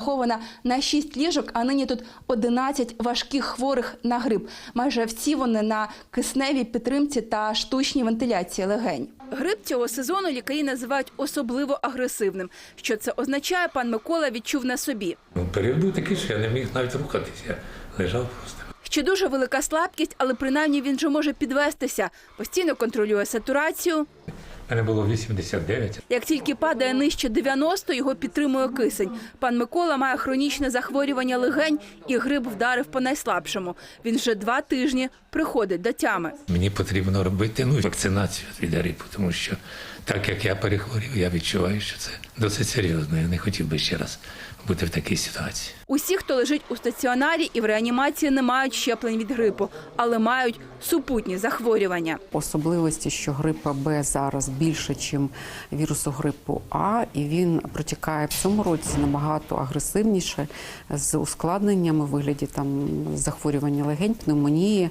Хована на 6 ліжок, а нині тут 11 важких хворих на грип. Майже всі вони на кисневій підтримці та штучній вентиляції легень. Грип цього сезону лікарі називають особливо агресивним. Що це означає, пан Микола відчув на собі. Ну, Період був такий, що я не міг навіть рухатися. Я лежав просто. Ще дуже велика слабкість, але принаймні він же може підвестися. Постійно контролює сатурацію. Мене було 89. Як тільки падає нижче 90, його підтримує кисень. Пан Микола має хронічне захворювання легень і грип вдарив по найслабшому. Він вже два тижні приходить до тями. Мені потрібно робити ну, вакцинацію від грипу, тому що так як я перехворів, я відчуваю, що це досить серйозно. Я не хотів би ще раз бути в такій ситуації. Усі, хто лежить у стаціонарі і в реанімації, не мають щеплень від грипу, але мають супутні захворювання. Особливості, що грипа Б зараз більше, ніж вірусу грипу А, і він протікає в цьому році набагато агресивніше з ускладненнями в вигляді там захворювання легень, пневмонії.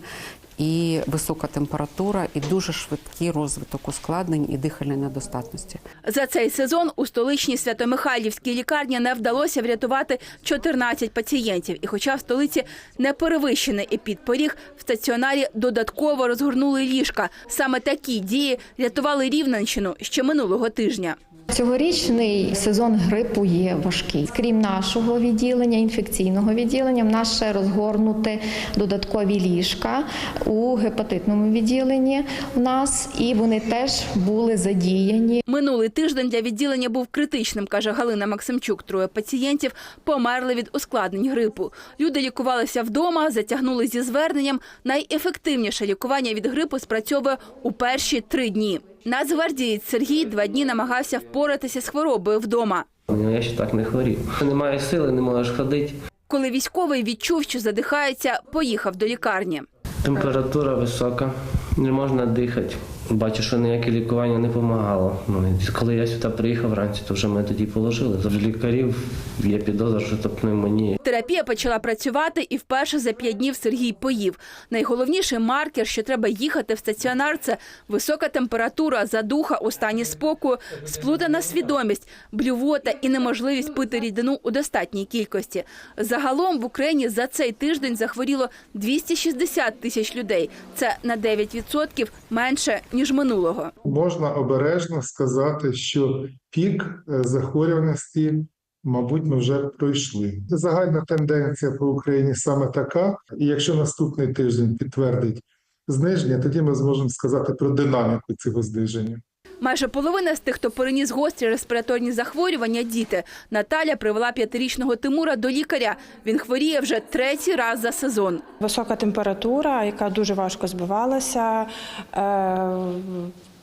І висока температура, і дуже швидкий розвиток ускладнень і дихальної недостатності. За цей сезон у столичній Свято-Михайлівській лікарні не вдалося врятувати 14 пацієнтів. І хоча в столиці не перевищений епідпоріг, в стаціонарі додатково розгорнули ліжка. Саме такі дії рятували Рівненщину ще минулого тижня. Цьогорічний сезон грипу є важкий. Крім нашого відділення, інфекційного відділення, в нас ще розгорнуті додаткові ліжка у гепатитному відділенні в нас, і вони теж були задіяні. Минулий тиждень для відділення був критичним, каже Галина Максимчук. Троє пацієнтів померли від ускладнень грипу. Люди лікувалися вдома, затягнули зі зверненням. Найефективніше лікування від грипу спрацьовує у перші три дні. Нацгвардієць Сергій два дні намагався впоратися з хворобою вдома. Ну, я ще так не хворів. Немає сили, не можеш ходити. Коли військовий відчув, що задихається, поїхав до лікарні. Температура висока, не можна дихати. Бачу, що ніяке лікування не допомагало. Ну, коли я сюди приїхав вранці, то вже мене тоді положили. За лікарів є підозра, що це пневмонія. Терапія почала працювати, і вперше за п'ять днів Сергій поїв. Найголовніший маркер, що треба їхати в стаціонар, це висока температура, задуха у стані спокою, сплутана свідомість, блювота і неможливість пити рідину у достатній кількості. Загалом в Україні за цей тиждень захворіло 260 тисяч людей. Це на 9% менше ніж минулого. можна обережно сказати, що пік е, захворюваності, мабуть, ми вже пройшли. Загальна тенденція по Україні саме така, і якщо наступний тиждень підтвердить зниження, тоді ми зможемо сказати про динаміку цього зниження. Майже половина з тих, хто переніс гострі респіраторні захворювання, діти. Наталя привела п'ятирічного Тимура до лікаря. Він хворіє вже третій раз за сезон. Висока температура, яка дуже важко збивалася, е,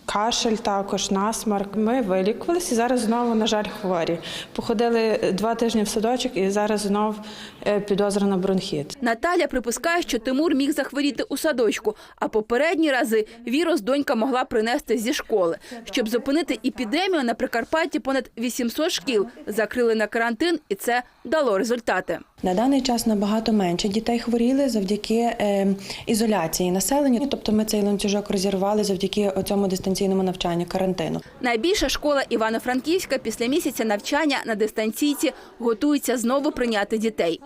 кашель також, насмарк. Ми вилікувалися і зараз знову, на жаль, хворі. Походили два тижні в садочок і зараз знов е, підозра на бронхіт. Наталя припускає, що Тимур міг захворіти у садочку, а попередні рази вірус донька могла принести зі школи. Щоб зупинити епідемію на Прикарпатті, понад 800 шкіл закрили на карантин, і це дало результати. На даний час набагато менше дітей хворіли завдяки е, ізоляції населення. Тобто ми цей ланцюжок розірвали завдяки цьому дистанційному навчанню, карантину. Найбільша школа Івано-Франківська після місяця навчання на дистанційці готується знову прийняти дітей.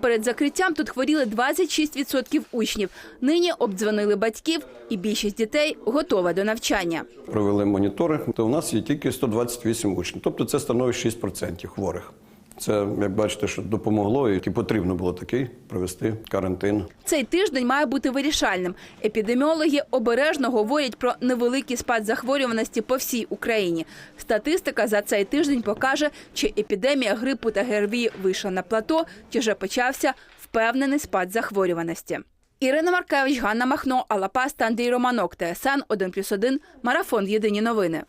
Перед закриттям тут хворіли 26% учнів. Нині обдзвонили батьків, і більшість дітей готова до навчання. провели моніторинг, то у нас є тільки 128 учнів. Тобто це становить 6% хворих. Це, як бачите, що допомогло і потрібно було такий провести карантин. Цей тиждень має бути вирішальним. Епідеміологи обережно говорять про невеликий спад захворюваності по всій Україні. Статистика за цей тиждень покаже, чи епідемія грипу та ГРВІ вийшла на плато, чи вже почався впевнений спад захворюваності. Ірина Маркевич, Ганна Махно, Алапас та Андрій Романок. ТСН 1+,1, Марафон. Єдині новини.